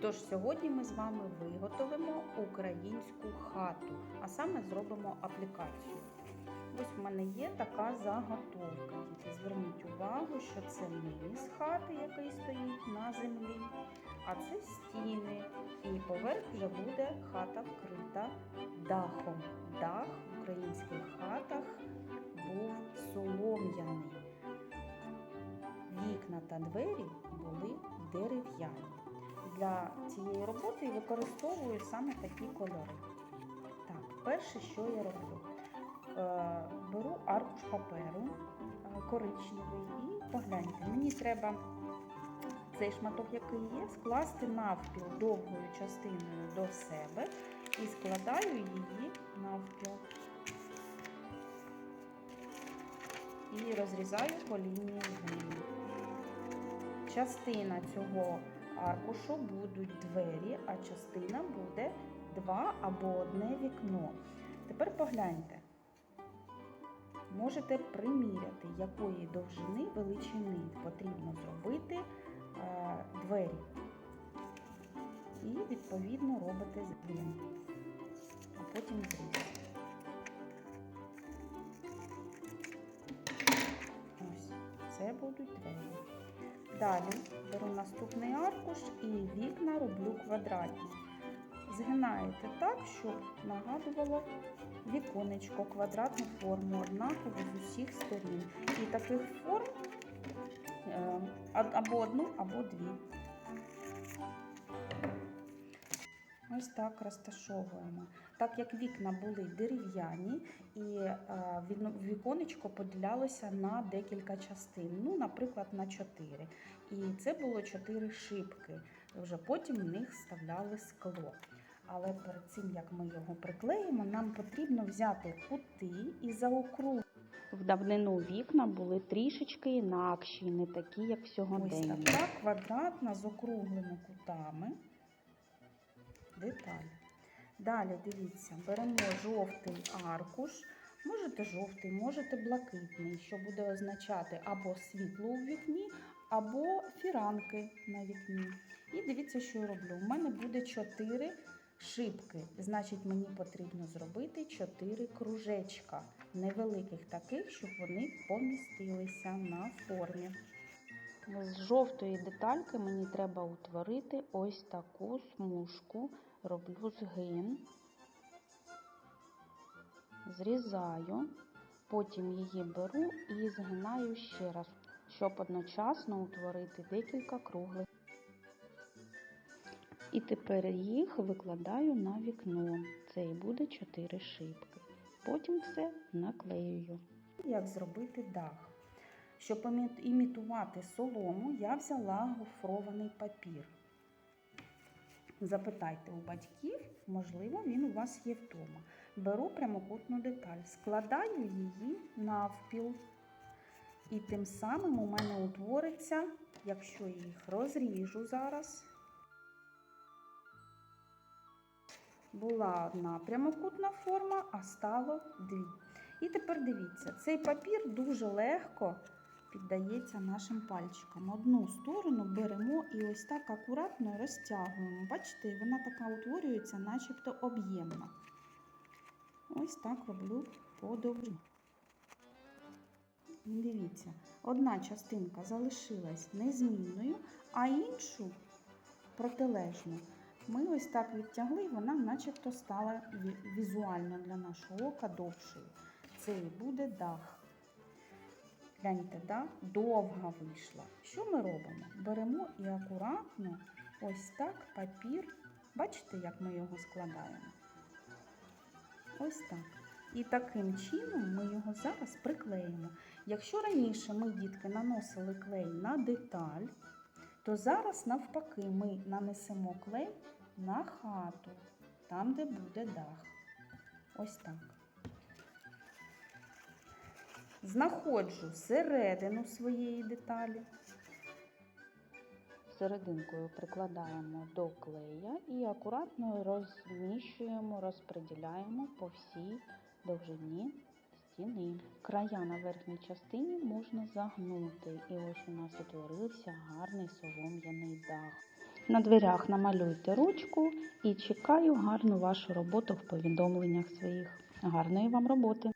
Тож сьогодні ми з вами виготовимо українську хату, а саме зробимо аплікацію. Ось в мене є така заготовка. Зверніть увагу, що це низ хати, який стоїть на землі, а це стіни. І поверх вже буде хата вкрита дахом. Дах в українських хатах був солом'яний. Вікна та двері були дерев'яні. Для цієї роботи використовую саме такі кольори. Так, перше, що я роблю, Е, беру аркуш паперу е, коричневий і погляньте, мені треба цей шматок, який є, скласти навпіл довгою частиною до себе і складаю її навпіл. І розрізаю по лінії. Частина цього аркушу будуть двері, а частина буде два або одне вікно. Тепер погляньте. Можете приміряти, якої довжини величини потрібно зробити е, двері. І відповідно робите згин, а потім зріз. Ось, це будуть двері. Далі беру наступний аркуш і вікна роблю квадратні. Згинаєте так, щоб нагадувало віконечко, квадратну форму, однаково з усіх сторін. І таких форм е, або одну, або дві. Ось так розташовуємо. Так як вікна були дерев'яні, і е, віконечко поділялося на декілька частин, ну, наприклад, на чотири. І це було чотири шибки. Вже потім в них вставляли скло. Але перед цим, як ми його приклеїмо, нам потрібно взяти кути і заокруглити. В давнину вікна були трішечки інакші, не такі, як Ось сьогодення. така квадратна з округлими кутами деталь. Далі дивіться, беремо жовтий аркуш. Можете жовтий, можете блакитний, що буде означати або світло у вікні, або фіранки на вікні. І дивіться, що я роблю. У мене буде 4 шибки. Значить, мені потрібно зробити 4 кружечка, невеликих таких, щоб вони помістилися на формі. З жовтої детальки мені треба утворити ось таку смужку. Роблю згин, зрізаю, потім її беру і згинаю ще раз, щоб одночасно утворити декілька круглих. І тепер їх викладаю на вікно. Це і буде 4 шибки. Потім все наклеюю. Як зробити дах? Щоб імітувати солому, я взяла гофрований папір. Запитайте у батьків, можливо, він у вас є вдома. Беру прямокутну деталь, складаю її навпіл. І тим самим у мене утвориться, якщо я їх розріжу зараз, була одна прямокутна форма, а стало дві. І тепер дивіться, цей папір дуже легко піддається нашим пальчикам. Одну сторону беремо і ось так акуратно розтягуємо. Бачите, вона така утворюється, начебто об'ємна. Ось так роблю по довжині. Дивіться, одна частинка залишилась незмінною, а іншу протилежну. Ми ось так відтягли, і вона начебто стала візуально для нашого ока довшою. Це і буде дах. Гляньте, да? довга вийшла. Що ми робимо? Беремо і акуратно ось так папір. Бачите, як ми його складаємо? Ось так. І таким чином ми його зараз приклеїмо. Якщо раніше ми, дітки, наносили клей на деталь, то зараз навпаки ми нанесемо клей на хату, там, де буде дах. Ось так. Знаходжу середину своєї деталі. Серединкою прикладаємо до клея і акуратно розміщуємо, розподіляємо по всій довжині стіни. Края на верхній частині можна загнути. І ось у нас утворився гарний солом'яний дах. На дверях намалюйте ручку і чекаю гарну вашу роботу в повідомленнях своїх. Гарної вам роботи!